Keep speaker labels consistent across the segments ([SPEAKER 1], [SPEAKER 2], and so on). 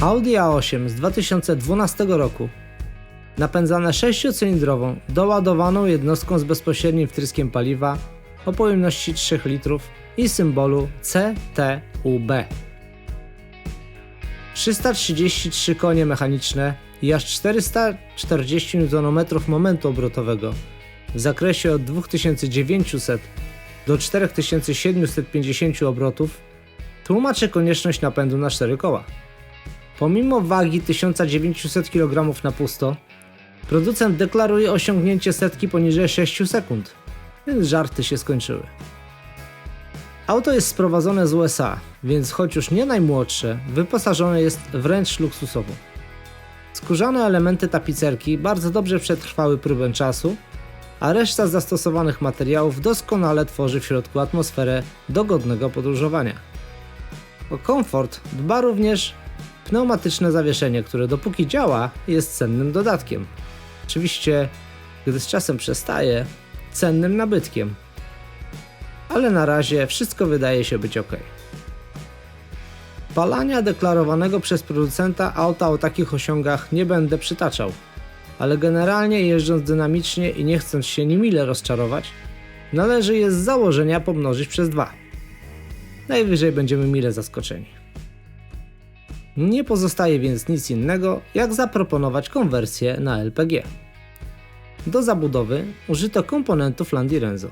[SPEAKER 1] Audi A8 z 2012 roku, napędzane sześciocylindrową, doładowaną jednostką z bezpośrednim wtryskiem paliwa o pojemności 3 litrów i symbolu CTUB. 333 konie mechaniczne i aż 440 Nm momentu obrotowego w zakresie od 2900 do 4750 obrotów tłumaczy konieczność napędu na 4 koła. Pomimo wagi 1900 kg na pusto, producent deklaruje osiągnięcie setki poniżej 6 sekund, więc żarty się skończyły. Auto jest sprowadzone z USA, więc choć już nie najmłodsze, wyposażone jest wręcz luksusowo. Skórzane elementy tapicerki bardzo dobrze przetrwały próbę czasu, a reszta zastosowanych materiałów doskonale tworzy w środku atmosferę dogodnego podróżowania. O komfort dba również pneumatyczne zawieszenie, które dopóki działa jest cennym dodatkiem. Oczywiście, gdy z czasem przestaje, cennym nabytkiem. Ale na razie wszystko wydaje się być ok. Palania deklarowanego przez producenta auta o takich osiągach nie będę przytaczał, ale generalnie jeżdżąc dynamicznie i nie chcąc się niemile rozczarować, należy je z założenia pomnożyć przez dwa. Najwyżej będziemy mile zaskoczeni. Nie pozostaje więc nic innego, jak zaproponować konwersję na LPG. Do zabudowy użyto komponentów Landi Renzo.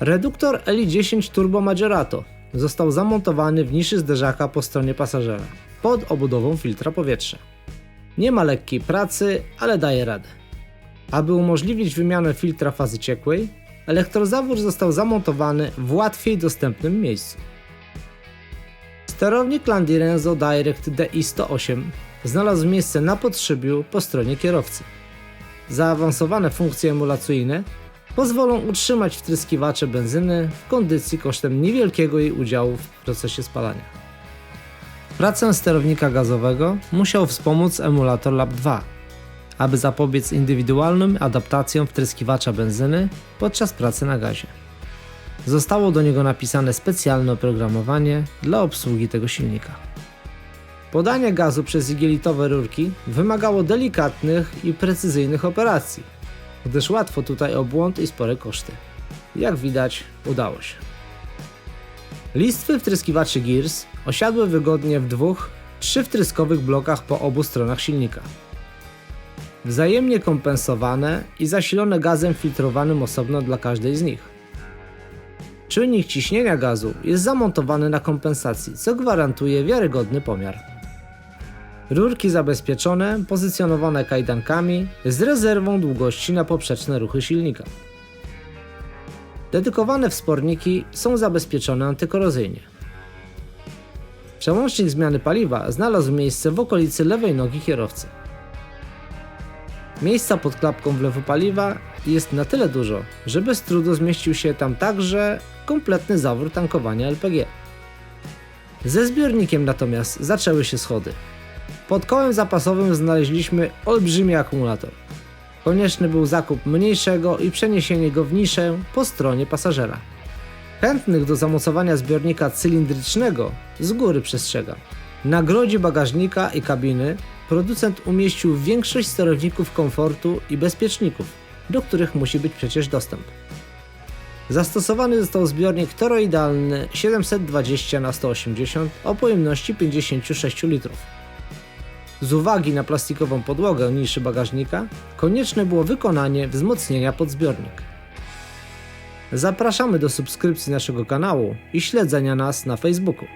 [SPEAKER 1] Reduktor LI10 Turbo Maggiorato został zamontowany w niszy zderzaka po stronie pasażera, pod obudową filtra powietrza. Nie ma lekkiej pracy, ale daje radę. Aby umożliwić wymianę filtra fazy ciekłej, elektrozawór został zamontowany w łatwiej dostępnym miejscu. Sterownik Landi Renzo Direct DI108 znalazł miejsce na podszybiu po stronie kierowcy. Zaawansowane funkcje emulacyjne pozwolą utrzymać wtryskiwacze benzyny w kondycji kosztem niewielkiego jej udziału w procesie spalania. Pracę sterownika gazowego musiał wspomóc emulator Lab 2, aby zapobiec indywidualnym adaptacjom wtryskiwacza benzyny podczas pracy na gazie. Zostało do niego napisane specjalne oprogramowanie dla obsługi tego silnika. Podanie gazu przez igielitowe rurki wymagało delikatnych i precyzyjnych operacji, gdyż łatwo tutaj o błąd i spore koszty. Jak widać, udało się. Listwy wtryskiwaczy Gears osiadły wygodnie w dwóch, trzywtryskowych blokach po obu stronach silnika. Wzajemnie kompensowane i zasilone gazem filtrowanym osobno dla każdej z nich. Czynnik ciśnienia gazu jest zamontowany na kompensacji, co gwarantuje wiarygodny pomiar. Rurki zabezpieczone, pozycjonowane kajdankami z rezerwą długości na poprzeczne ruchy silnika. Dedykowane wsporniki są zabezpieczone antykorozyjnie. Przełącznik zmiany paliwa znalazł miejsce w okolicy lewej nogi kierowcy. Miejsca pod klapką wlewu paliwa jest na tyle dużo, że bez trudu zmieścił się tam także kompletny zawór tankowania LPG. Ze zbiornikiem natomiast zaczęły się schody. Pod kołem zapasowym znaleźliśmy olbrzymi akumulator. Konieczny był zakup mniejszego i przeniesienie go w niszę po stronie pasażera. Chętnych do zamocowania zbiornika cylindrycznego z góry przestrzegam. Na grodzie bagażnika i kabiny producent umieścił większość sterowników komfortu i bezpieczników, do których musi być przecież dostęp. Zastosowany został zbiornik toroidalny 720 na 180 o pojemności 56 litrów. Z uwagi na plastikową podłogę niszy bagażnika, konieczne było wykonanie wzmocnienia pod zbiornik. Zapraszamy do subskrypcji naszego kanału i śledzenia nas na Facebooku.